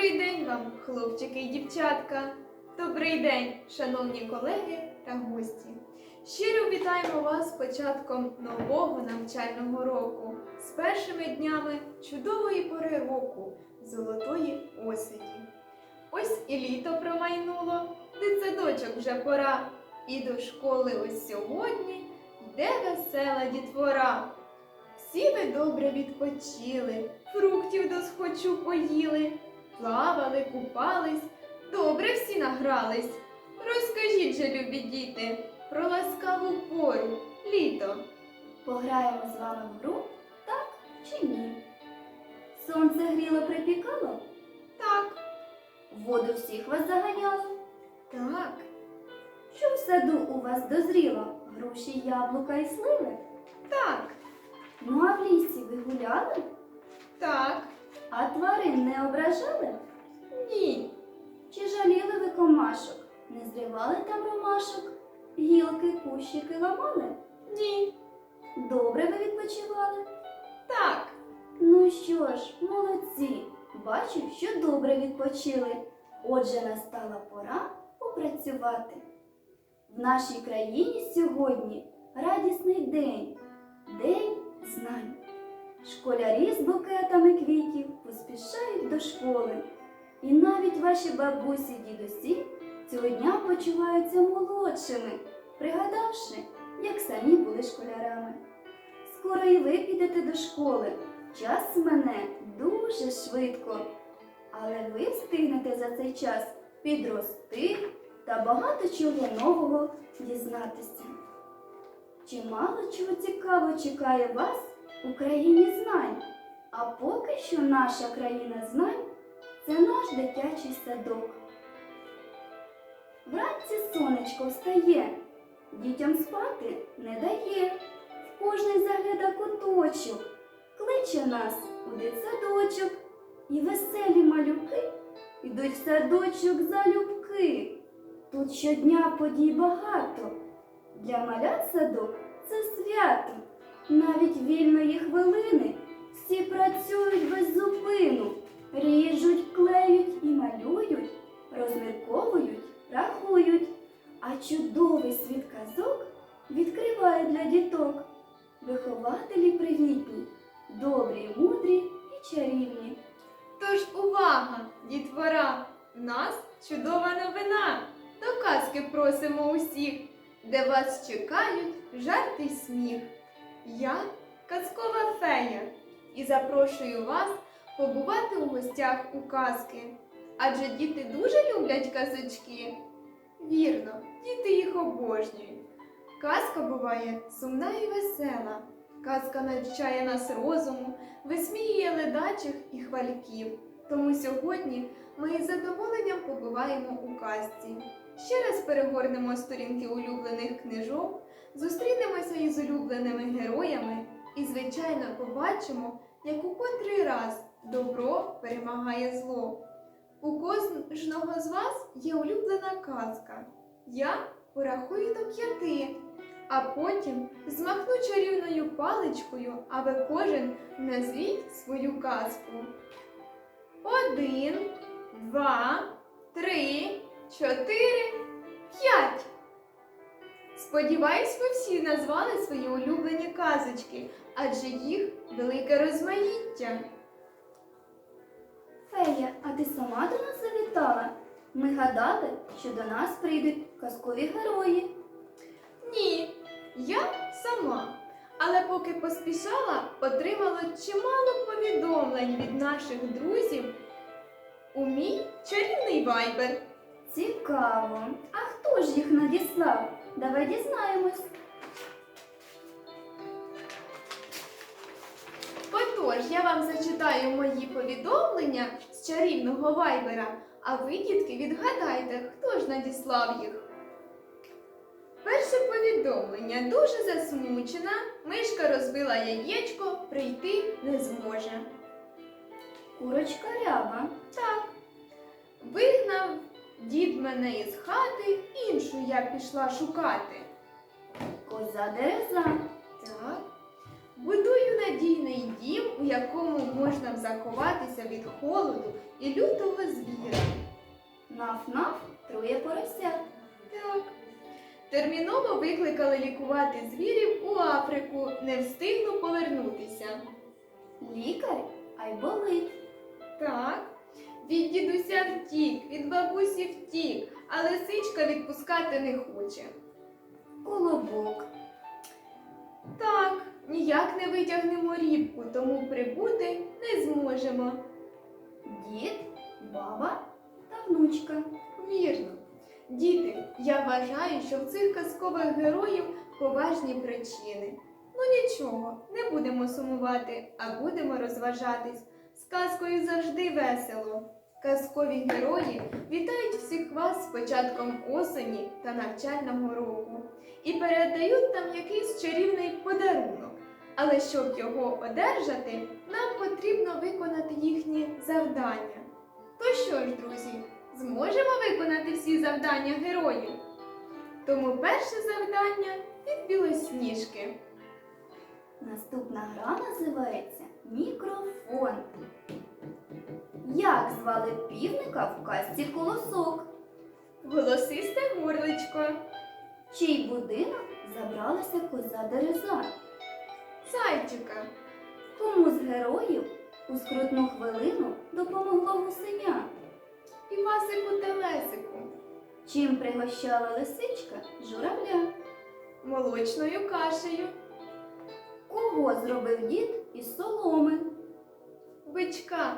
Добрий день вам, хлопчики і дівчатка. Добрий день, шановні колеги та гості. Щиро вітаємо вас з початком нового навчального року, з першими днями чудової пори року, золотої осені. Ось і літо промайнуло, дитсадочок вже пора, і до школи ось сьогодні йде весела дітвора. Всі ви добре відпочили, фруктів досхочу поїли, плавали, купались, добре всі награлись. Розкажіть же, любі діти, про ласкаву пору, літо. Пограємо з вами в гру, так чи ні? Сонце гріло припікало, Так, воду всіх вас заганяло. так, Що в саду у вас дозріло? Груші, яблука і сливи? так, Ну а в лісі ви гуляли? так, А тварин не ображали? ні, Чи жаліли ви комашок? Не зривали там ромашок? Гілки, кущики ламали? ні, Добре ви відпочивали? так. Ну що ж, молодці, бачу, що добре відпочили. Отже, настала пора попрацювати. В нашій країні сьогодні радісний день, день знань. Школярі з букетами квітів поспішають до школи. І навіть ваші бабусі дідусі цього дня почуваються молодшими, пригадавши, як самі були школярами. Скоро і ви підете до школи. Час мене дуже швидко, але ви встигнете за цей час підрости та багато чого нового дізнатися. Чимало чого цікаво чекає вас у країні знань, а поки що наша країна знань це наш дитячий садок. Вранці сонечко встає, дітям спати не дає, в кожний загляда куточок кличе нас у дитсадочок, і веселі малюки йдуть в садочок залюбки. Тут щодня подій багато. Для малят садок це свято. Навіть вільної хвилини всі працюють без зупину, ріжуть, клеють і малюють, розмірковують, рахують, а чудовий світ казок відкриває для діток. Вихователі привітні, добрі, мудрі і чарівні. Тож увага, дітвора! Нас чудова новина. До казки просимо усіх, де вас чекають жарти й сміх. Я казкова фея і запрошую вас побувати у гостях у казки. Адже діти дуже люблять казочки. Вірно, діти їх обожнюють. Казка буває сумна і весела. Казка навчає нас розуму, висміює ледачих і хвальків. Тому сьогодні ми із задоволенням побуваємо у казці. Ще раз перегорнемо сторінки улюблених книжок, зустрінемося із улюбленими героями і, звичайно, побачимо, як у котрий раз добро перемагає зло. У кожного з вас є улюблена казка. Я порахую до п'яти, а потім змахну чарівною паличкою, а ви кожен назвіть свою казку. Один, два, три, чотири, п'ять. Сподіваюсь, ви всі назвали свої улюблені казочки, адже їх велике розмаїття. Фея, а ти сама до нас завітала? Ми гадали, що до нас прийдуть казкові герої. Ні, я сама. Але поки поспішала, отримала чимало повідомлень від наших друзів у мій чарівний вайбер. Цікаво. А хто ж їх надіслав? Давай дізнаємось. Отож, я вам зачитаю мої повідомлення з чарівного вайбера, а ви, дітки, відгадайте, хто ж надіслав їх. Перше повідомлення дуже засмучена. Мишка розбила яєчко, прийти не зможе. Курочка ряба. Так. Вигнав дід мене із хати, іншу я пішла шукати. Коза дереза. Так. Будую надійний дім, у якому можна заховатися від холоду і лютого звіра. Наф-наф троє поросят. Так. Терміново викликали лікувати звірів у Африку, не встигну повернутися. Лікар, ай болить. Так. Від дідуся втік, від бабусі втік, а лисичка відпускати не хоче. Колобок. Так, ніяк не витягнемо рібку, тому прибути не зможемо. Дід, баба та внучка. Вірно. Діти, я вважаю, що в цих казкових героїв поважні причини. Ну нічого, не будемо сумувати, а будемо розважатись. З казкою завжди весело. Казкові герої вітають всіх вас з початком осені та навчального року і передають нам якийсь чарівний подарунок. Але щоб його одержати, нам потрібно виконати їхні завдання. То що ж, друзі, зможемо виконати всі завдання героїв? Тому перше завдання від білосніжки. Наступна гра називається Мікрофон. Як звали півника в казці колосок? Голосисте горличко, Чий будинок забралася коза Дереза? зайчика, Кому з героїв у скрутну хвилину допомогло гусеня? Івасику Телесику, Чим пригощала лисичка журавля? молочною кашею, Кого зробив дід із соломи? бичка,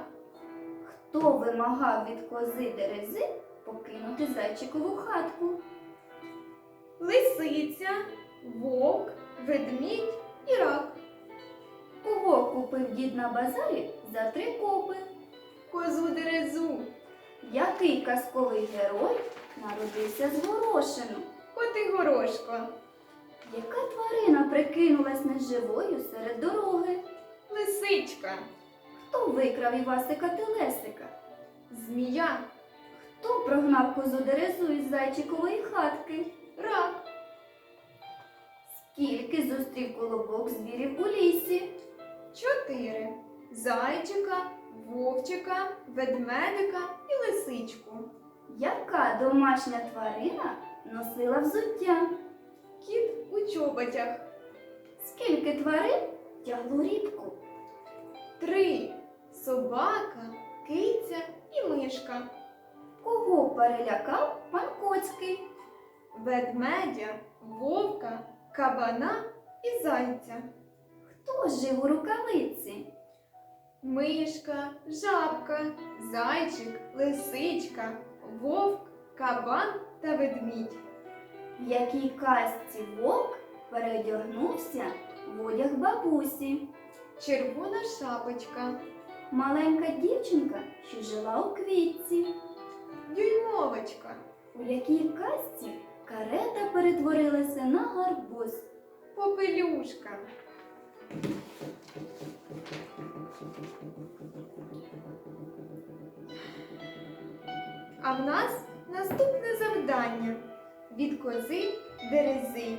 Хто вимагав від кози Дерези покинути зайчикову хатку? лисиця, вовк, ведмідь і рак, Кого купив дід на базарі за три копи? козу дерезу, Який казковий герой народився з горошину? коти горошко, Яка тварина прикинулась неживою серед дороги? лисичка, Хто викрав Івасика Телесика? змія, Хто прогнав козу Дерезу із зайчикової хатки? рак, Скільки зустрів колобок звірів у лісі? чотири, зайчика, вовчика, ведмедика і лисичку. Яка домашня тварина носила взуття? Кіт у чоботях. Скільки тварин тягло рібку? Три. Собака, киця і мишка. Кого перелякав пан Коцький? Ведмедя, вовка, кабана і зайця. Хто жив у рукавиці? Мишка, жабка, зайчик, лисичка, вовк, кабан та ведмідь. В якій казці вовк переодягнувся в одяг бабусі? Червона шапочка, Маленька дівчинка, що жила у квітці. дюймовочка, У якій казці карета перетворилася на гарбуз. попелюшка. А в нас наступне завдання від кози Дерези.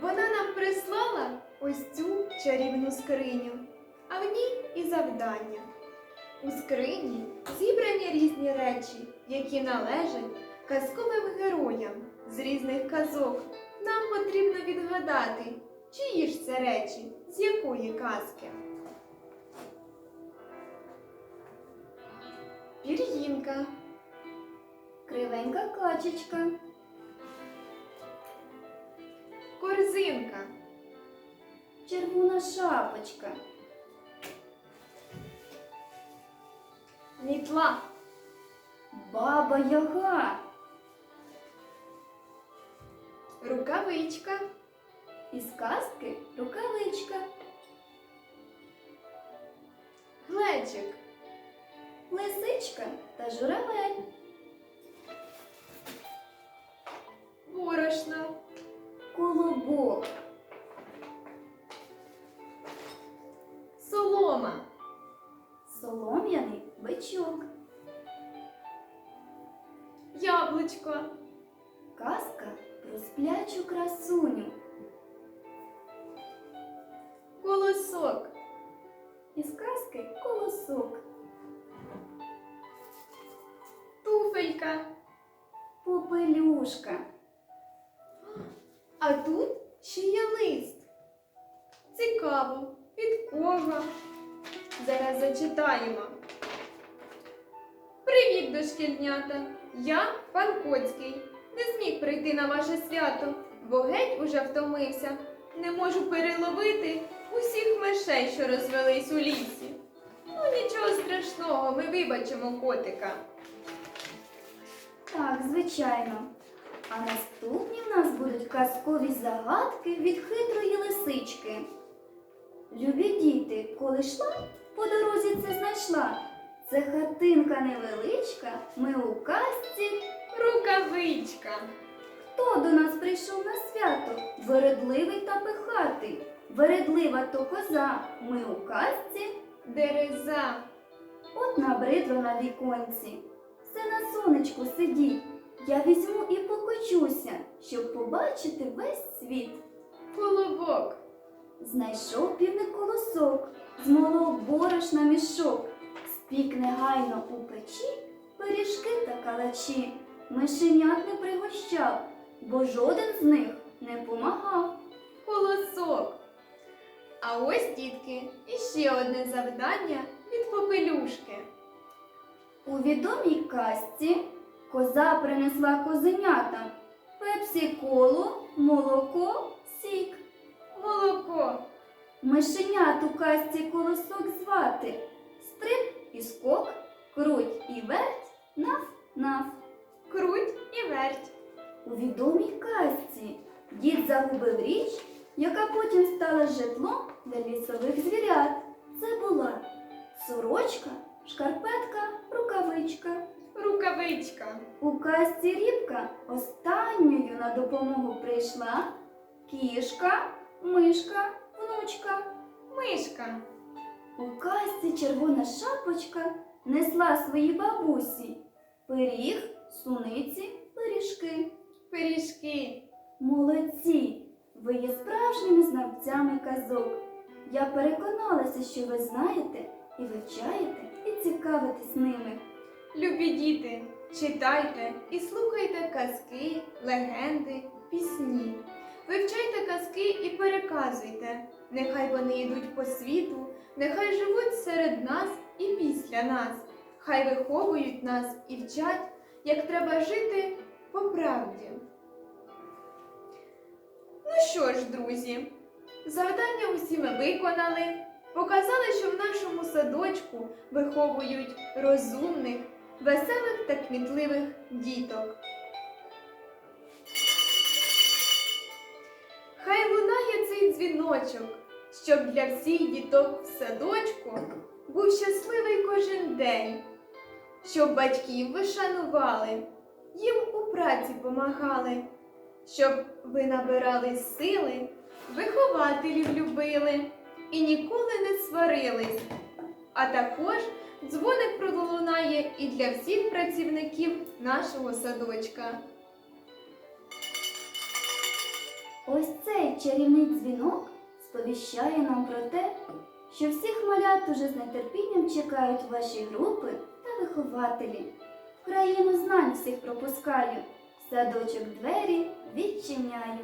Вона нам прислала ось цю чарівну скриню, а в ній і завдання. У скрині зібрані різні речі, які належать казковим героям з різних казок. Нам потрібно відгадати, чиї ж це речі, з якої казки. Пір'їнка, Кривенька качечка, корзинка, червона шапочка, мітла, баба Яга. рукавичка, Із казки рукавичка, глечик, лисичка та журавель, борошно, колобок, солом'яний яблучко, Казка про сплячу красуню, Колосок. Із казки колосок, Туфелька. попелюшка, А тут ще є лист. Цікаво, від кого? Зараз зачитаємо. Привіт, дошкільнята! Я пан Коцький. Не зміг прийти на ваше свято, бо геть уже втомився. Не можу переловити усіх мишей, що розвелись у лісі. Ну нічого страшного, ми вибачимо котика. Так, звичайно. А наступні в нас будуть казкові загадки від хитрої лисички. Любі діти, коли йшла, по дорозі це знайшла. Це хатинка невеличка, ми у казці. Рукавичка. Хто до нас прийшов на свято? Вередливий та пихатий. Вередлива то коза, ми у казці. Дереза. От набридло на віконці. Все на сонечку сидіть. Я візьму і покочуся, щоб побачити весь світ. Колобок. Знайшов півник колосок, змолов борошна мішок, спік негайно у печі пиріжки та калачі. Мишенят не пригощав, бо жоден з них не помагав. Колосок. А ось, дітки, іще одне завдання від попелюшки. У відомій казці коза принесла козенятам пепсі колу, молоко, сік. Молоко. Мишенят у казці колосок звати. Стрип і скок, круть і верть, наф-наф. Круть і верть. У відомій казці дід загубив річ, яка потім стала житлом для лісових звірят. Це була сорочка, шкарпетка, рукавичка. Рукавичка. У казці рібка останньою на допомогу прийшла кішка, мишка, внучка. Мишка. У казці червона шапочка несла своїй бабусі пиріг, суниці, пиріжки. Пиріжки. Молодці! Ви є справжніми знавцями казок. Я переконалася, що ви знаєте і вивчаєте, і цікавитесь ними. Любі діти, читайте і слухайте казки, легенди, пісні. Вивчайте казки і переказуйте. Нехай вони йдуть по світу, нехай живуть серед нас і після нас. Хай виховують нас і вчать, як треба жити по правді. Ну що ж, друзі, завдання усі ми виконали. Показали, що в нашому садочку виховують розумних, веселих та кмітливих діток. Цей щоб для всіх діток в садочку був щасливий кожен день, щоб батьків ви шанували, їм у праці помагали, щоб ви набирали сили, вихователів любили і ніколи не сварились. А також дзвоник пролунає і для всіх працівників нашого садочка. Ось цей чарівний дзвінок сповіщає нам про те, що всіх малят уже з нетерпінням чекають ваші групи та вихователі. В країну знань всіх пропускаю, садочок двері відчиняю.